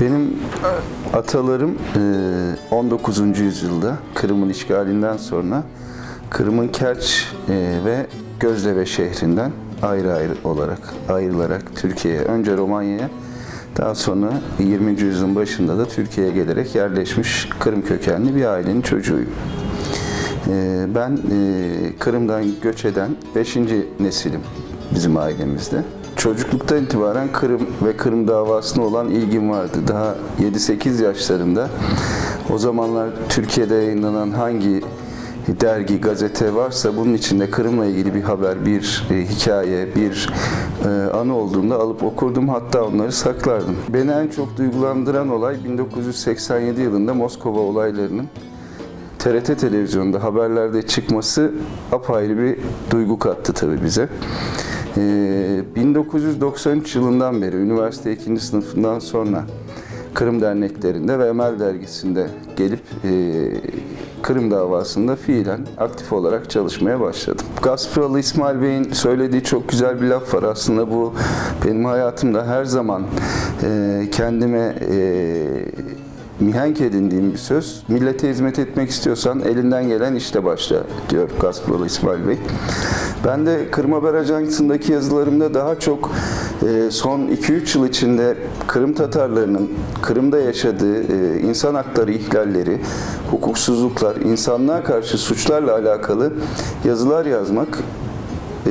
Benim atalarım e, 19. yüzyılda Kırım'ın işgalinden sonra Kırım'ın Kerç e, ve Gözdeve şehrinden ayrı ayrı olarak ayrılarak Türkiye'ye önce Romanya'ya daha sonra 20. yüzyılın başında da Türkiye'ye gelerek yerleşmiş Kırım kökenli bir ailenin çocuğuyum. E, Ben e, Kırım'dan göç eden 5. nesilim bizim ailemizde. Çocukluktan itibaren Kırım ve Kırım davasına olan ilgim vardı. Daha 7-8 yaşlarında o zamanlar Türkiye'de yayınlanan hangi dergi, gazete varsa bunun içinde Kırım'la ilgili bir haber, bir e, hikaye, bir e, anı olduğunda alıp okurdum. Hatta onları saklardım. Beni en çok duygulandıran olay 1987 yılında Moskova olaylarının TRT televizyonda haberlerde çıkması apayrı bir duygu kattı tabii bize. Ee, 1993 yılından beri üniversite ikinci sınıfından sonra Kırım derneklerinde ve Emel dergisinde gelip e, Kırım davasında fiilen aktif olarak çalışmaya başladım. Gasparalı İsmail Bey'in söylediği çok güzel bir laf var. Aslında bu benim hayatımda her zaman e, kendime e, mihenk edindiğim bir söz. Millete hizmet etmek istiyorsan elinden gelen işte başla diyor Gasparalı İsmail Bey. Ben de Kırım Haber Ajansı'ndaki yazılarımda daha çok son 2-3 yıl içinde Kırım Tatarlarının Kırım'da yaşadığı e, insan hakları ihlalleri, hukuksuzluklar, insanlığa karşı suçlarla alakalı yazılar yazmak ee,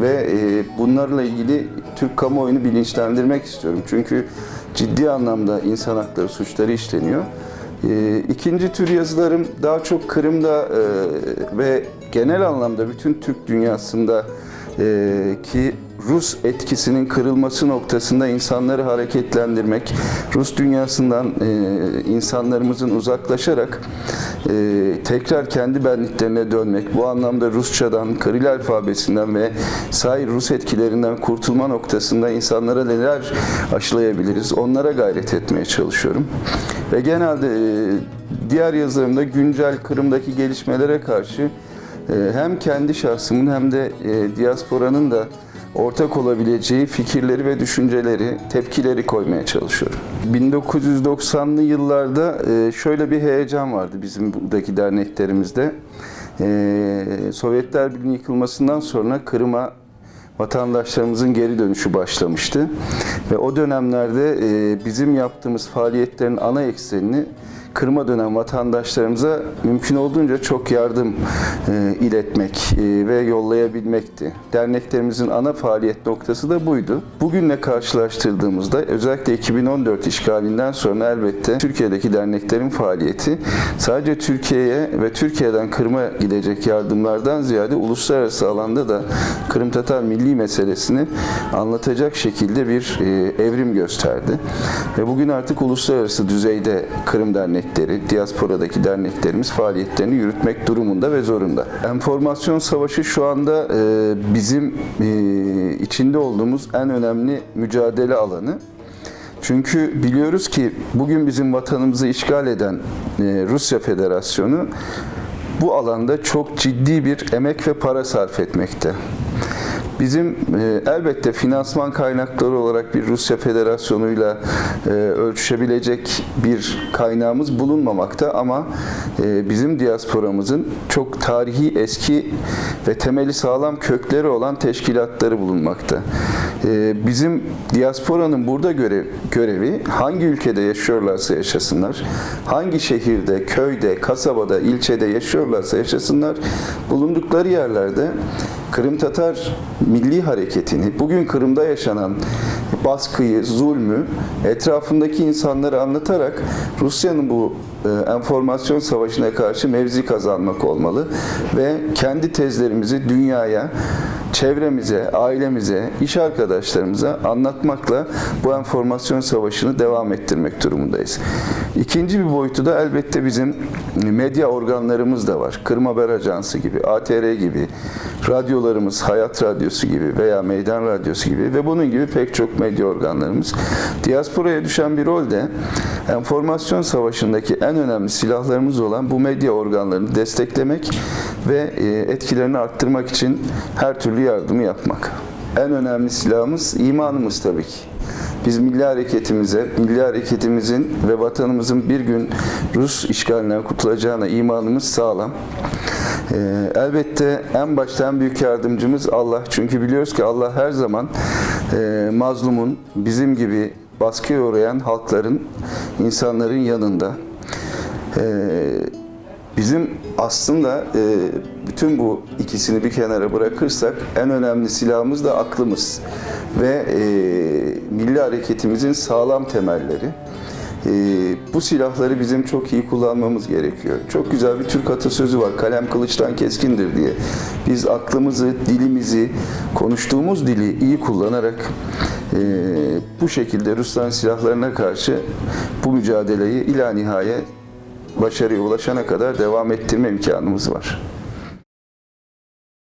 ve e, bunlarla ilgili Türk kamuoyunu bilinçlendirmek istiyorum. Çünkü ciddi anlamda insan hakları suçları işleniyor. Ee, ikinci tür yazılarım daha çok Kırım'da e, ve genel anlamda bütün Türk dünyasında e, ki Rus etkisinin kırılması noktasında insanları hareketlendirmek, Rus dünyasından e, insanlarımızın uzaklaşarak e, tekrar kendi benliklerine dönmek, bu anlamda Rusçadan, Kiril alfabesinden ve sair Rus etkilerinden kurtulma noktasında insanlara neler aşılayabiliriz, onlara gayret etmeye çalışıyorum. Ve genelde e, diğer yazılarımda güncel Kırım'daki gelişmelere karşı e, hem kendi şahsımın hem de e, diasporanın da ortak olabileceği fikirleri ve düşünceleri, tepkileri koymaya çalışıyorum. 1990'lı yıllarda e, şöyle bir heyecan vardı bizim buradaki derneklerimizde. E, Sovyetler Birliği'nin yıkılmasından sonra Kırım'a vatandaşlarımızın geri dönüşü başlamıştı. Ve o dönemlerde e, bizim yaptığımız faaliyetlerin ana eksenini Kırım'a dönen vatandaşlarımıza mümkün olduğunca çok yardım e, iletmek e, ve yollayabilmekti. Derneklerimizin ana faaliyet noktası da buydu. Bugünle karşılaştırdığımızda özellikle 2014 işgalinden sonra elbette Türkiye'deki derneklerin faaliyeti sadece Türkiye'ye ve Türkiye'den Kırım'a gidecek yardımlardan ziyade uluslararası alanda da Kırım Tatar milli meselesini anlatacak şekilde bir e, evrim gösterdi. Ve bugün artık uluslararası düzeyde Kırım dernekleri, diasporadaki derneklerimiz faaliyetlerini yürütmek durumunda ve zorunda. Enformasyon savaşı şu anda e, bizim e, içinde olduğumuz en önemli mücadele alanı. Çünkü biliyoruz ki bugün bizim vatanımızı işgal eden e, Rusya Federasyonu bu alanda çok ciddi bir emek ve para sarf etmekte. Bizim e, elbette finansman kaynakları olarak bir Rusya Federasyonu'yla e, ölçüşebilecek bir kaynağımız bulunmamakta ama e, bizim diasporamızın çok tarihi eski ve temeli sağlam kökleri olan teşkilatları bulunmakta. E, bizim diasporanın burada görev, görevi hangi ülkede yaşıyorlarsa yaşasınlar, hangi şehirde, köyde, kasabada, ilçede yaşıyorlarsa yaşasınlar, bulundukları yerlerde Kırım Tatar milli hareketini, bugün Kırım'da yaşanan baskıyı, zulmü etrafındaki insanlara anlatarak Rusya'nın bu e, enformasyon savaşına karşı mevzi kazanmak olmalı ve kendi tezlerimizi dünyaya, çevremize, ailemize, iş arkadaşlarımıza anlatmakla bu enformasyon savaşını devam ettirmek durumundayız. İkinci bir boyutu da elbette bizim medya organlarımız da var. Kırım Haber Ajansı gibi, ATR gibi, radyolarımız Hayat Radyosu gibi veya Meydan Radyosu gibi ve bunun gibi pek çok medya organlarımız. Diasporaya düşen bir rol de enformasyon savaşındaki en önemli silahlarımız olan bu medya organlarını desteklemek ve e, etkilerini arttırmak için her türlü yardımı yapmak. En önemli silahımız imanımız tabii ki. Biz milli hareketimize, milli hareketimizin ve vatanımızın bir gün Rus işgalinden kurtulacağına imanımız sağlam. Ee, elbette en başta en büyük yardımcımız Allah. Çünkü biliyoruz ki Allah her zaman e, mazlumun, bizim gibi baskıya uğrayan halkların, insanların yanında. Ee, bizim aslında e, bütün bu ikisini bir kenara bırakırsak en önemli silahımız da aklımız ve e, milli hareketimizin sağlam temelleri. E, bu silahları bizim çok iyi kullanmamız gerekiyor. Çok güzel bir Türk atasözü var. Kalem kılıçtan keskindir diye. Biz aklımızı, dilimizi, konuştuğumuz dili iyi kullanarak e, bu şekilde Rusların silahlarına karşı bu mücadeleyi ila nihayet başarıya ulaşana kadar devam ettirme imkanımız var.